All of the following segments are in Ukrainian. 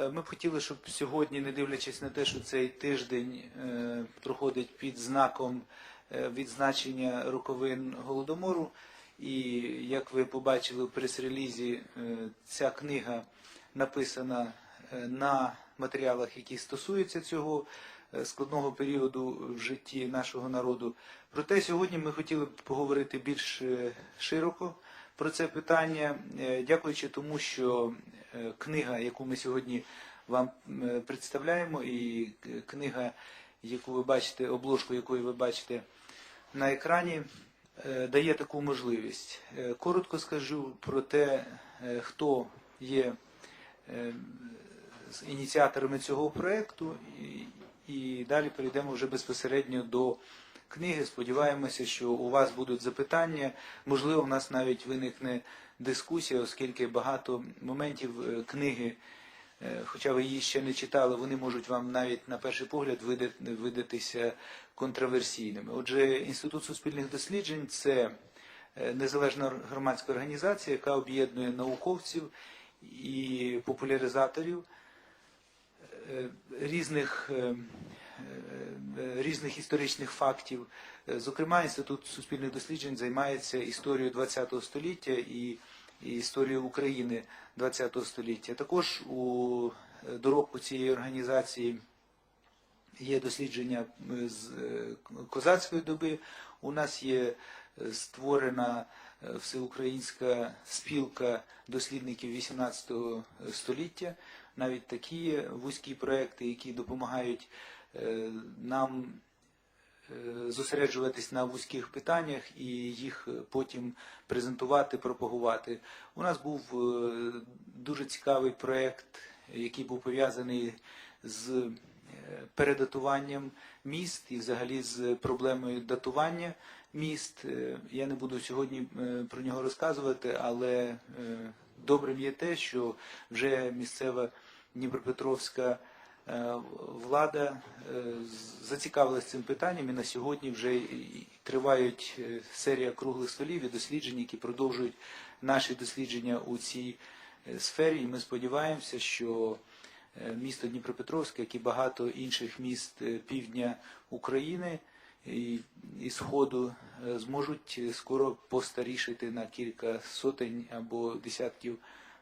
Е, Ми б хотіли, щоб сьогодні, не дивлячись на те, що цей тиждень е, проходить під знаком е, відзначення роковин голодомору, і як ви побачили в прес-релізі, ця книга написана на матеріалах, які стосуються цього складного періоду в житті нашого народу. Проте сьогодні ми хотіли б поговорити більш широко про це питання, е, дякуючи тому, що е, книга, яку ми сьогодні вам е, представляємо, і книга, яку ви бачите, обложку якої ви бачите на екрані, дає таку можливість. Коротко скажу про те, хто є ініціаторами цього проєкту, і далі перейдемо вже безпосередньо до книги. Сподіваємося, що у вас будуть запитання. Можливо, у нас навіть виникне дискусія, оскільки багато моментів е, книги, е, хоча ви її ще не читали, вони можуть вам навіть на перший погляд видатися контроверсійними. Отже, Інститут суспільних досліджень це е, незалежна громадська організація, яка об'єднує науковців і популяризаторів різних, різних історичних фактів. Е, Зокрема, Інститут суспільних досліджень займається історією ХХ століття і історією України ХХ століття. Також у е, доробку цієї організації є дослідження е, з е, козацької доби. У нас є е, створена е, всеукраїнська спілка дослідників 18 століття. Навіть такі вузькі проекти, які допомагають е, нам е, зосереджуватись на вузьких питаннях і їх е, потім презентувати, пропагувати. У нас був е, дуже цікавий проект, який був пов'язаний з е, передатуванням міст і взагалі з проблемою датування міст. Е, Я не буду сьогодні е, про нього розказувати, але е, добрим є те, що вже місцева Дніпропетровська е, влада е, зацікавилась цим питанням і на сьогодні вже тривають е, серія круглих столів і досліджень, які продовжують наші дослідження у цій е, сфері. І ми сподіваємося, що е, місто Дніпропетровське, як і багато інших міст е, півдня України і, Сходу, е, зможуть е, скоро постарішити на кілька сотень або десятків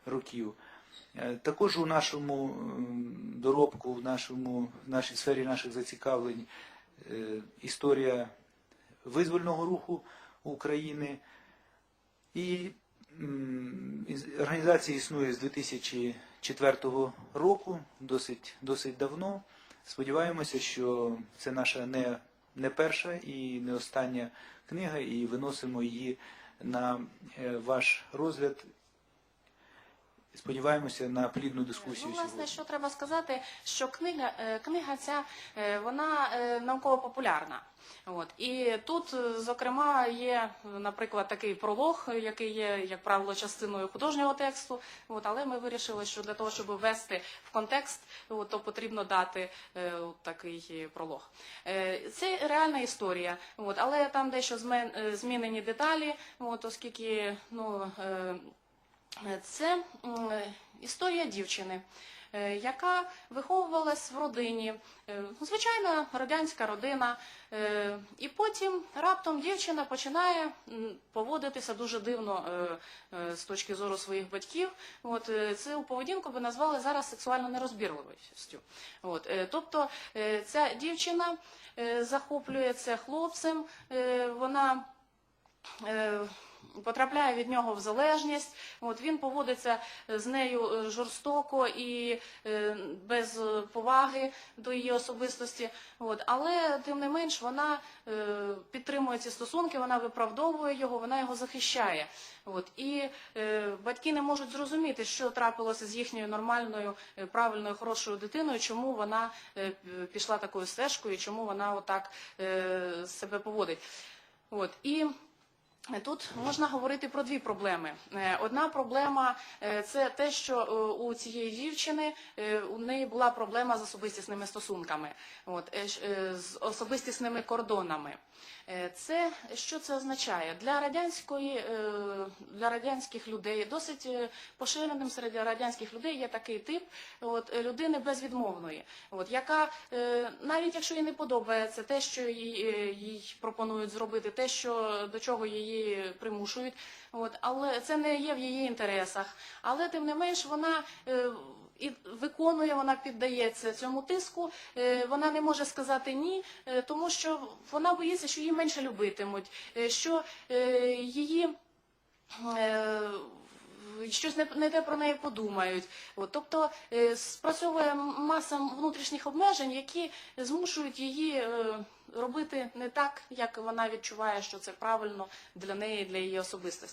років. Е, Також у нашому доробку, в нашому в нашій сфері наших зацікавлень е, історія визвольного руху України. І організація існує з 2004 року, досить, досить давно. Сподіваємося, що це наша не, не перша і не остання книга, і виносимо її на е, ваш розгляд. Сподіваємося на плідну дискусію Ну, власне, що треба сказати, що книга, е, книга ця е, вона е, науково-популярна. От і тут, зокрема, є, наприклад, такий пролог, який є, як правило, частиною художнього тексту. От, але ми вирішили, що для того, щоб ввести в контекст, от, то потрібно дати е, от такий пролог. Е, Це реальна історія, от, але там дещо змінені деталі, от, оскільки ну. е, це історія дівчини, е, яка виховувалась в родині, е, звичайна радянська родина, е, і потім раптом дівчина починає поводитися дуже дивно е, е, з точки зору своїх батьків. От е, цю поведінку би назвали зараз сексуально нерозбірливістю. От, е, тобто е, ця дівчина е, захоплюється хлопцем, е, вона е, потрапляє від нього в залежність. От він поводиться з нею е, жорстоко і е, без е, поваги до її особистості. От але тим не менш вона е, підтримує ці стосунки, вона виправдовує його, вона його захищає. От і е, батьки не можуть зрозуміти, що трапилося з їхньою нормальною, е, правильною, хорошою дитиною, чому вона е, пішла такою стежкою, чому вона отак е, себе поводить. От і Тут можна говорити про дві проблеми. Е, Одна проблема е, це те, що е, у цієї дівчини е, у неї була проблема з особистісними стосунками, от е, е, з особистісними кордонами. Е, Це що це означає для радянської е, для радянських людей? Досить е, поширеним серед радянських людей є такий тип от, е, людини безвідмовної, от, яка е, навіть якщо їй не подобається те, що їй, е, їй пропонують зробити, те, що до чого її примушують, от, але це не є в її інтересах. Але тим не менш вона. е, і виконує, вона піддається цьому тиску, е, вона не може сказати ні, е, тому що вона боїться, що її менше любитимуть, що її щось не, те про неї подумають. Тобто спрацьовує маса внутрішніх обмежень, які змушують її робити не так, як вона відчуває, що це правильно для неї, для її особистості.